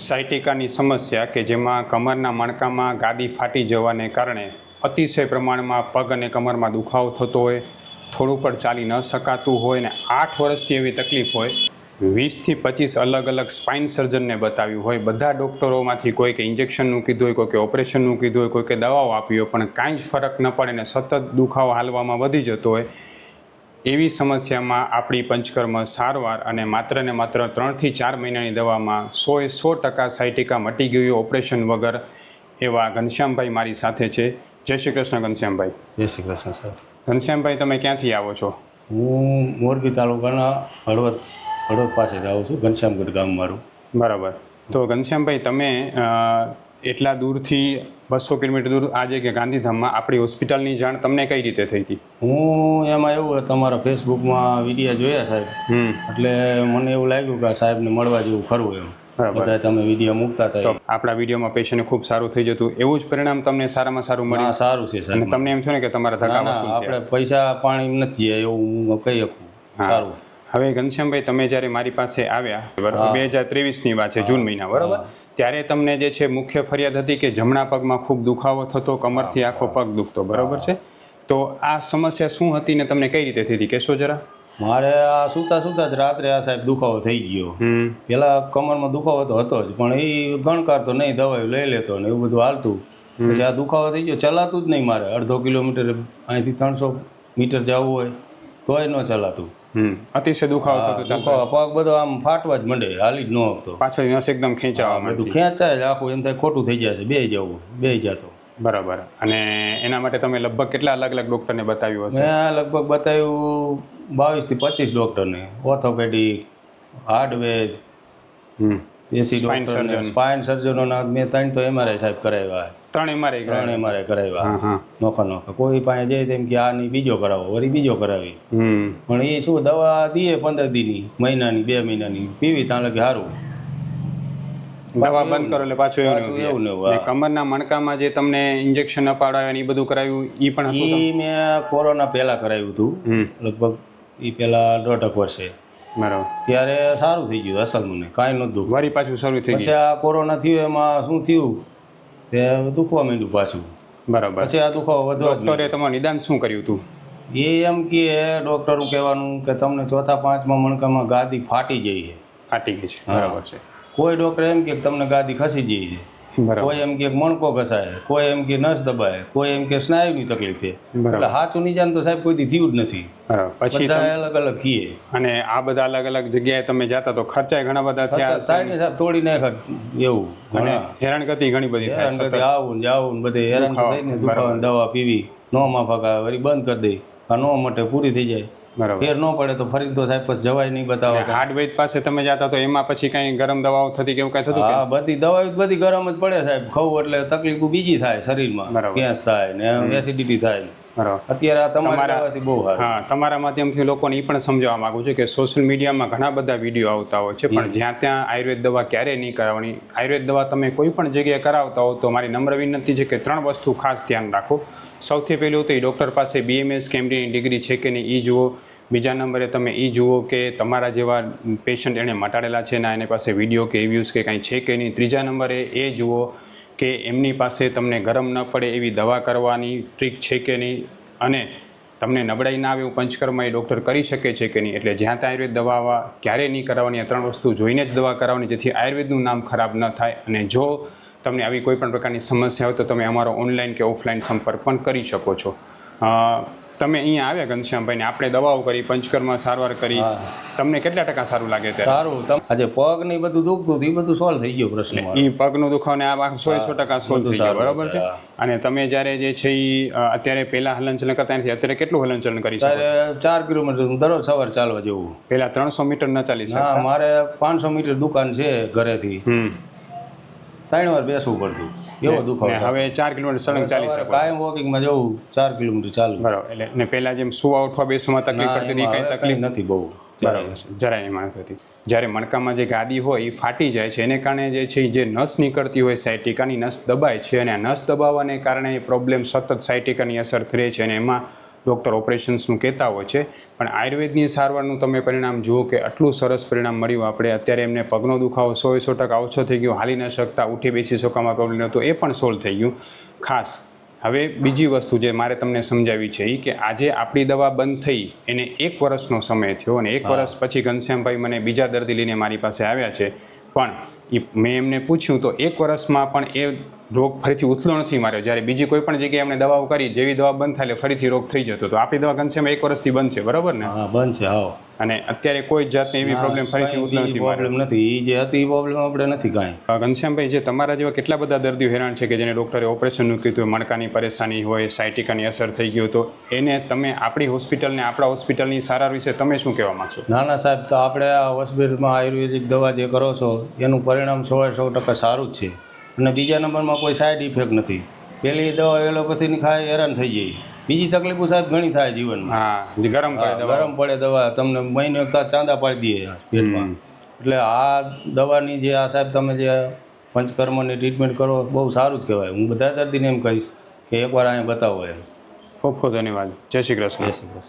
સાયટિકાની સમસ્યા કે જેમાં કમરના મણકામાં ગાદી ફાટી જવાને કારણે અતિશય પ્રમાણમાં પગ અને કમરમાં દુખાવો થતો હોય, થોડું પણ ચાલી ન શકાતું હોય ને આઠ વર્ષથી એવી તકલીફ હોય, વીસથી પચીસ અલગ અલગ સ્પાઇન સર્જનને બતાવ્યું હોય. બધા ડૉક્ટરોમાંથી કોઈ કે ઇન્જેક્શનનું કીધું હોય, કોઈ કે ઓપરેશનનું કીધું હોય, કોઈ કે દવાઓ આપી હોય, પણ કાંઈ જ ફરક ન પડે ને સતત દુખાવો હાલવામાં વધી જતો હોય. એવી સમસ્યામાં આપણી પંચકર્મ સારવાર અને માત્ર ને માત્ર ત્રણથી ચાર મહિનાની દવામાં સોએ સો ટકા સાયટિકા મટી ગયું ઓપરેશન વગર એવા ઘનશ્યામભાઈ મારી સાથે છે. જય શ્રી કૃષ્ણ ઘનશ્યામભાઈ. જય શ્રી કૃષ્ણ સાહેબ. ઘનશ્યામભાઈ તમે ક્યાંથી આવો છો? હું મોરબી તાલુકાના હળવદ હળવદ પાસે આવું છું ઘનશ્યામગઢ ગામ મારું. બરાબર. તો ઘનશ્યામભાઈ તમે એટલા દૂરથી બસો કિલોમીટર દૂર આજે કે ગાંધીધામમાં આપણી હોસ્પિટલની જાણ તમને કઈ રીતે થઈ હતી? હું એમાં એવું તમારા ફેસબુકમાં વીડિયો જોયા સાહેબ. એટલે મને એવું લાગ્યું કે સાહેબને મળવા જેવું ખરું એમ. બધા તમે વીડિયો મૂકતા તો હતા આપણા વિડીયોમાં પેશન્ટ ખૂબ સારું થઈ જતું. એવું જ પરિણામ તમને સારામાં સારું મળ્યું? સારું છે સાહેબ. તમને એમ થયું ને કે તમારા થયા આપણે પૈસા પાણી નથી એવું હું કહી શકું. સારું. હવે ઘનશ્યામભાઈ તમે જ્યારે મારી પાસે આવ્યા બે હજાર ત્રેવીસની વાત છે જૂન મહિના બરાબર? ત્યારે તમને જે છે મુખ્ય ફરિયાદ હતી કે જમણા પગમાં ખૂબ દુખાવો થતો કમરથી આખો પગ દુખતો બરાબર છે? તો આ સમસ્યા શું હતી ને તમને કઈ રીતે થઈ હતી કહેશો જરા. મારે આ સૂતા સૂતા જ રાત્રે આ સાહેબ દુખાવો થઈ ગયો. પેલા કમરમાં દુખાવો તો હતો જ પણ એ ગણકારતો નહીં દવાઈ લઈ લેતો ને એવું બધું હાલતું. પછી આ દુખાવો થઈ ગયો ચલાતું જ નહીં મારે. અડધો કિલોમીટર અહીંથી ત્રણસો મીટર જવું હોય તોય ન ચલાતું. અતિશય દુખાવો થતો દુખાવો પગ બધો આમ ફાટવા જ મંડે હાલી જ ન આવતો પાછળ નસ એકદમ ખેંચાવા બધું ખેંચાય જ આખું એમ થાય ખોટું થઈ જાય છે બે જવું બે જતો. બરાબર. અને એના માટે તમે લગભગ કેટલા અલગ અલગ ડૉક્ટરને બતાવ્યું હશે? મેં લગભગ બતાવ્યું બાવીસથી પચીસ ડૉક્ટરને. Orthopaedic hardware hmm. દેશી ડોક્ટર. સ્પાઇન સર્જનોના મેં ત્રણ તો એમઆરઆઈ સાહેબ કરાવ્યા. ત્રણ એમઆરઆઈ ત્રણ એમઆરઆઈ કરાવ્યા. નોખા નોખા. કોઈ પાસે જાય તેમ કે આ નહીં બીજો કરાવો. વળી બીજો કરાવી. પણ એ શું દવા દઈએ પંદર દીની મહિનાની બે મહિનાની. પીવી ત્યાં લગે સારું દવા બંધ કરો એટલે પાછું એવું એવું ને કમરના મણકામાં જે તમને ઇન્જેક્શન અપાડાવ્યા ને એ બધું કરાવ્યું એ પણ હતું એ મેં કોરોના પહેલા કરાવ્યું હતું. લગભગ એ પહેલા દોઢક વર્ષે. બરાબર. ત્યારે સારું થઈ ગયું અસલ મને કાંઈ નહોતું. દુઃખ વળી પાછું શરૂ થઈ પછી આ કોરોના થયું એમાં શું થયું? તે દુખવા માંડ્યું પાછું. બરાબર. પછી આ દુખાવો વધવા ડોક્ટરે તમારું નિદાન શું કર્યું હતું? એ એમ કે ડૉક્ટરું કહેવાનું કે તમને ચોથા પાંચમા મણકામાં ગાદી ફાટી જઈ છે. ફાટી ગઈ છે. બરાબર છે. કોઈ ડૉક્ટર એમ કે તમને ગાદી ખસી જઈ છે. કોઈ એમ કે મણકો ઘસાય કોઈ એમ કે નસ દબાય કોઈ એમ કે સ્નાયુની તકલીફ છે. એટલે સાચું નિજાન તો સાહેબ કોઈથી થયું જ નથી. પછી અલગ અલગ કીએ. અને આ બધા અલગ અલગ જગ્યાએ તમે જતા તો ખર્ચાય ઘણા બધા થયા સાઈડ સાહેબ તોડી નાખ એવું અને હેરાનગતિ ઘણી બધી થાય હેરાન કરી આવું ને જાવું ને બધે હેરાન થઈને દુખાવાની દવા પીવી નો માફક આવે વળી બંધ કરી દે. આ નો મટે પૂરી થઈ જાય. ફેર ન પડે તો ફરી તો સાહેબ પછી જવાય નહીં બતાવો હાર્ડ વૈદ પાસે તમે જતા તો એમાં પછી કઈ ગરમ દવાઓ થતી કે એવું કઈ થતું હા બધી દવાઓ બધી ગરમ જ પડે સાહેબ. ખાવું એટલે તકલીફ બીજી થાય શરીરમાં. ગેસ થાય ને એસિડિટી થાય. બરાબર. અત્યારે તમારા- બહુ હા તમારા માધ્યમથી લોકોને એ પણ સમજાવવા માંગુ છું કે સોશિયલ મીડિયામાં ઘણા બધા વીડિયો આવતા હોય છે પણ જ્યાં ત્યાં આયુર્વેદ દવા ક્યારે નહીં કરાવવાની? આયુર્વેદ દવા તમે કોઈ પણ જગ્યાએ કરાવતા હો તો મારી નમ્ર વિનંતી છે કે ત્રણ વસ્તુ ખાસ ધ્યાન રાખો. સૌથી પહેલું તો એ ડૉક્ટર પાસે બીએમએસ કેમડીની ડિગ્રી છે કે નહીં એ જુઓ. બીજા નંબરે તમે એ જુઓ કે તમારા જેવા પેશન્ટ એણે મટાડેલા છે ને એની પાસે વીડિયો કે રિવ્યૂઝ કે કાંઈ છે કે નહીં. ત્રીજા નંબરે એ જુઓ કે એમની પાસે તમને ગરમ ન પડે એવી દવા કરવાની ટ્રીક છે કે નહીં અને તમને નબળાઈ ના આવે એવું પંચકર્મ એ ડૉક્ટર કરી શકે છે કે નહીં. એટલે જ્યાં ત્યાં આયુર્વેદ દવા ક્યારેય નહીં કરાવવાની, આ ત્રણ વસ્તુ જોઈને જ દવા કરાવવાની, જેથી આયુર્વેદનું નામ ખરાબ ન થાય. અને જો તમને આવી કોઈ પણ પ્રકારની સમસ્યા હોય તો તમે અમારો ઓનલાઈન કે ઓફલાઈન સંપર્ક પણ કરી શકો છો. તમે અહીંયા આવ્યા ઘનશ્યામભાઈને આપણે દવાઓ કરી પંચકર્મ સારવાર કરી. તમને કેટલા ટકા સારું લાગે છે સારું આજે પગ ને બધું દુખતું હતું એ બધું સોલ્વ થઈ ગયું પ્રશ્ન એ પગનું દુખાવ ને આ સો સો ટકા સોલ્વ થઈ ગયું બરાબર છે? અને તમે જ્યારે જે છે એ અત્યારે પહેલા હલનચલન કરતા નથી અત્યારે કેટલું હલનચલન કરી શકો? ચાર કિલોમીટર હું દરરોજ સવાર ચાલવા જવું. પહેલા ત્રણસો મીટર ન ચાલી મારે પાંચસો મીટર દુકાન છે ઘરેથી. ત્રણ વાર બેસવું પડતું. એવો દુખાવો હવે ચાર કિલોમીટર સળંગ ચાલી શકો. કાયમ વોકિંગમાં જવું ચાર કિલોમીટર ચાલુ બરાબર એટલે ને પહેલાં જેમ સુવા ઉઠવા બેસવામાં તકલીફ પડતી હતી એમાં તકલીફ નથી બહુ. બરાબર જરાય એમાં નથી જ્યારે મણકામાં જે ગાદી હોય એ ફાટી જાય છે એને કારણે જે છે એ જે નસ નીકળતી હોય સાયટિકાની નસ દબાય છે અને આ નસ દબાવવાને કારણે એ પ્રોબ્લેમ સતત સાયટિકાની અસર થઈ છે અને એમાં ડૉક્ટર ઓપરેશન્સનું કહેતા હોય છે. પણ આયુર્વેદની સારવારનું તમે પરિણામ જુઓ કે આટલું સરસ પરિણામ મળ્યું આપણે અત્યારે એમને પગનો દુખાવો સો સો ટકા ઓછો થઈ ગયો હાલી ન શકતા ઉઠી બેસી શકવામાં પ્રોબ્લેમ હતો એ પણ સોલ્વ થઈ ગયું. ખાસ હવે બીજી વસ્તુ જે મારે તમને સમજાવી છે એ કે આજે આપણી દવા બંધ થઈ એને એક વર્ષનો સમય થયો અને એક વર્ષ પછી ઘનશ્યામભાઈ મને બીજા દર્દી લઈને મારી પાસે આવ્યા છે. પણ એ મેં એમને પૂછ્યું તો એક વર્ષમાં પણ એ રોગ ફરીથી ઉથલો નથી માર્યો. જ્યારે બીજી કોઈ પણ જગ્યાએ એમણે દવાઓ કરી જેવી દવા બંધ થાય એટલે ફરીથી રોગ થઈ જતો. તો આપણી દવા ઘનશ્યામ એક વર્ષથી બંધ છે બરાબર ને? હા બંધ છે હા. અને અત્યારે કોઈ જાતની એવી પ્રોબ્લેમ ફરીથી ઉથલો નથી પ્રોબ્લેમ નથી. એ જે હતી એ પ્રોબ્લેમ આપણે નથી કાંઈ. ઘનશ્યામભાઈ જે તમારા જેવા કેટલા બધા દર્દીઓ હેરાન છે કે જેને ડૉક્ટરે ઓપરેશનનું કીધું મણકાની પરેશાની હોય સાયટિકાની અસર થઈ ગયું તો એને તમે આપણી હોસ્પિટલને આપણા હોસ્પિટલની સારવાર વિશે તમે શું કહેવા માગશો? ના ના સાહેબ તો આપણે આ હોસ્પિટલમાં આયુર્વેદિક દવા જે કરો છો એનું પરિણામ સોળે સો ટકા સારું જ છે. અને બીજા નંબરમાં કોઈ સાઈડ ઇફેક્ટ નથી. પહેલી દવા એલોપેથીની ખાય હેરાન થઈ જાય બીજી તકલીફો સાહેબ ઘણી થાય જીવનમાં. ગરમ ગરમ પડે દવા. તમને મહિને એક તાસ ચાંદા પાડી દે પેટમાં. એટલે આ દવાની જે આ સાહેબ તમે જે પંચકર્મની ટ્રીટમેન્ટ કરો બહુ સારું જ કહેવાય. હું બધા દર્દીને એમ કહીશ કે એકવાર અહીંયા બતાવો એમ. ખૂબ ખૂબ ધન્યવાદ. જય શ્રી કૃષ્ણ. જય શ્રી કૃષ્ણ.